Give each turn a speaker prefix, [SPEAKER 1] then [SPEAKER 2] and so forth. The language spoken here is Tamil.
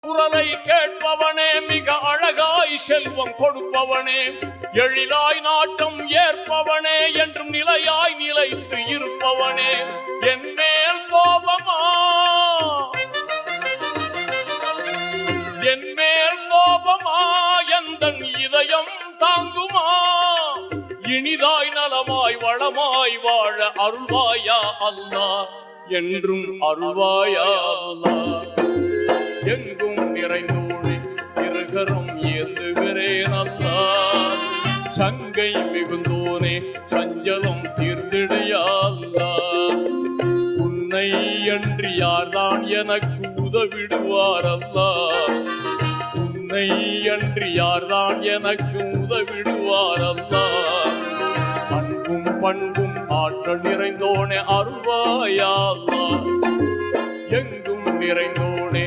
[SPEAKER 1] குரலை கேட்பவனே மிக அழகாய் செல்வம் கொடுப்பவனே. எழிலாய் நாட்டம் ஏற்பவனே என்றும் நிலையாய் நிலைத்து இருப்பவனே. என் மேல் கோபமா? என் மேல் கோபமா? எந்த இதயம் தாங்குமா? இனிதாய் நலமாய் வளமாய் வாழ அருள்வாயா அல்லா? என்றும் அருள்வாயா அல்லா? நிறைந்தோடு இருகரம் ஏந்துகிறேன் அல்லா சங்கை மிகுந்தோனே சஞ்சலம் தீர்ந்திடையல்லா. உன்னை அன்றி யார்தான் எனக்கு உதவிடுவார் அல்லா உன்னை அன்றி யார்தான் எனக்கு உதவிடுவார் அல்லா அன்பும் பண்பும் ஆற்றல் நிறைந்தோனே அருள்வாயல்லா. எங்கும் நிறைந்தோனே